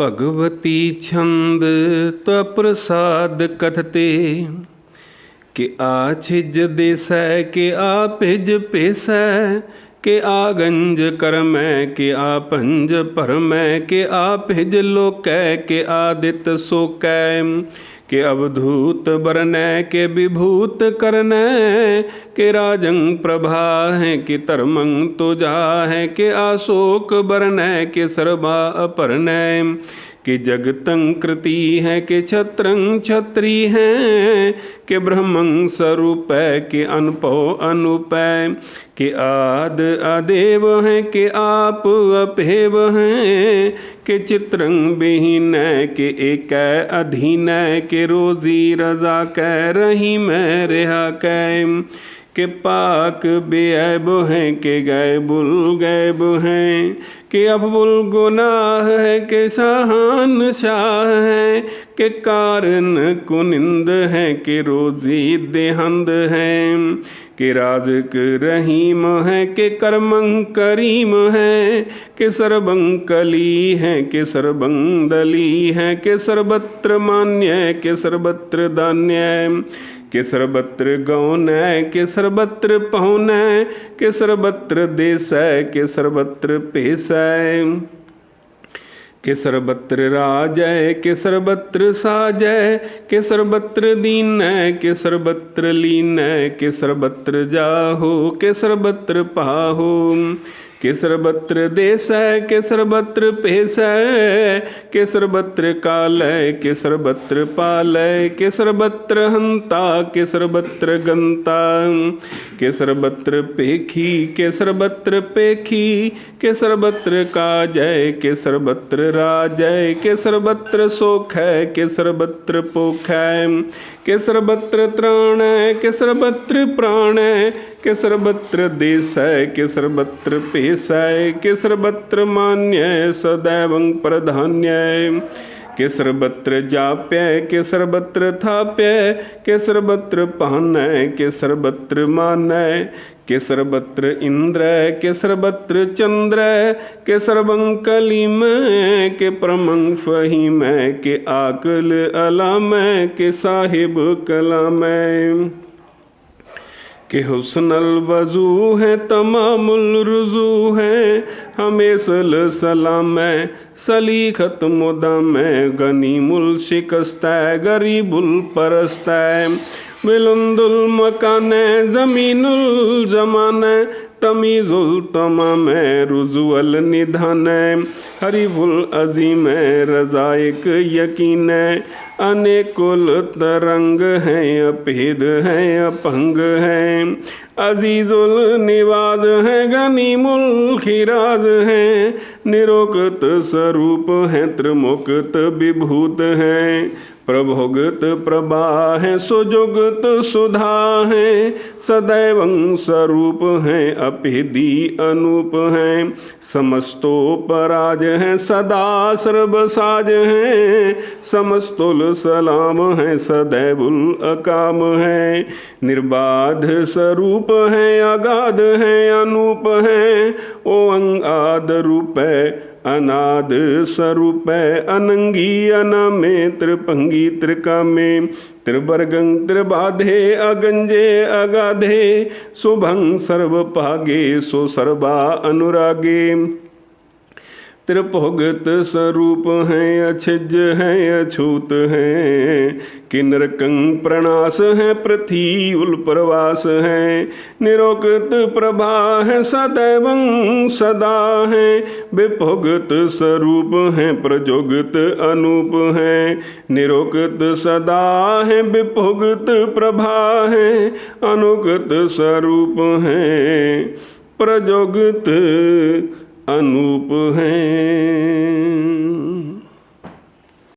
ਭਗਵਤੀ ਛੰਦ ਤਵ ਕਥਤੇ ਕਿ ਆ ਛਿਜ ਦੇਸੈ ਕਿ ਆ ਭਿਜ ਪੇਸੈ के आगंज कर मैं के आ पंज पर मैं के आ भिज लो कै के आदित सो कै। के अवधूत बरनय के विभूत करनय के राजंग प्रभा है कि तरमंग तो जा है। के आशोक बरनय के सर्वा अपरनय जगतं कृति है, कि छत्रं छत्री है, कि ब्रह्मं स्वरूप है, कि अनपो अनुपय कि आद अदेव है, कि आप अपेव हैं, कि चित्रं बिहीन है, कि एक अधीन कि रोजी रजा कह रही मैं रेहा कै के पाक बेऐब हैं, कि गैबुल गैब हैं कि अफबुल गुनाह है कि शाहान शाह है के कारण कुनिंद है कि रोजी देहंद है कि राजक रहीम है कि कर्मं करीम है कि सर्वं कली है कि सर्वं दली है कि सर्वत्र मान्य है कि सर्वत्र दान्य कि सर्वत्र गौन है कि सर्वत्र पहुन है कि सर्वत्र देश है कि सर्वत्र पेश है के सर्वत्र राज के सर्वत्र साज के सर्वत्र दीन कि सर्वत्र लीन कि सर्वत्र जाहो के सर्वत्र पाहो। कि सर्वत्र देश है कि सर्वत्र पेश है कि सर्वत्र काल है कि सर्वत्र पाल है कि सर्वत्र हंता कि सर्वत्र गंता कि सर्वत्र पेखी कि सर्वत्र पेखी कि सर्वत्र काज है कि सर्वत्र राज है कि सर्वत्र सुख है कि सर्वत्र पोख है कि सर्वत्र त्राण है कि सर्वत्र प्राण है कि सर्वत्र देश है कि सर्वत्र पेश है कि सर्वत्र मान्य सदैव प्रधान्य के सर्वत्र जाप्य के सर्वत्र थाप्य के सर्वत्र पान है कि सर्वत्र मान के सर्वत्र इंद्र के सर्वत्र चंद्र कि सर्वं कलिम कि परमं फहीम के आकल अलाम के साहिब कलाम कि हुसन वज़ू है, तमामुल रुजू है। हमें सल सलाम है, सलीखत मुदम है गनीमुल शिकस्त है, गरीबुल परस्त है। मकान है, जमीनुल जमान है तमीजुल है रुजुअल निधान है। हरीफुल अजीम रजायक यकीन अनेकुल तरंग हैं अपेद हैं, अपंग हैं। अजीजुल निवाज हैं, गनीमुल खिराज हैं। निरोकत स्वरूप हैं, त्रिमुक्त विभूत हैं। प्रभोगत प्रभा है, सुजुगत सुधा है। सदैव स्वरूप हैं अपिदी अनूप हैं। समस्तो पराज हैं, सदा सर्वसाज हैं। समस्तुल सलाम हैं, सदैवुल अकाम हैं। निर्बाध स्वरूप हैं, अगाध हैं, अनूप हैं। ओ अंगाद रूप है अनाद स्वरूप अनंगी अनामे त्रिपंगी त्रिकामे, त्रिवर्गं त्रिबाधे, अगंजे अगाधे, शुभं सर्वपागे सो सर्वा अनुरागे। त्रिभुगत स्वरूप हैं, अछिज हैं, अछूत हैं। किन्नरकं प्रणास हैं, पृथ्वी उल प्रवास हैं। निरोगत प्रभा है, सदैव सदा हैं। विभुगत स्वरूप हैं, प्रजोगत अनूप हैं। निरोगत सदा हैं, विभुगत प्रभा हैं। अनुगत स्वरूप हैं, प्रजोगत अनूप हैं।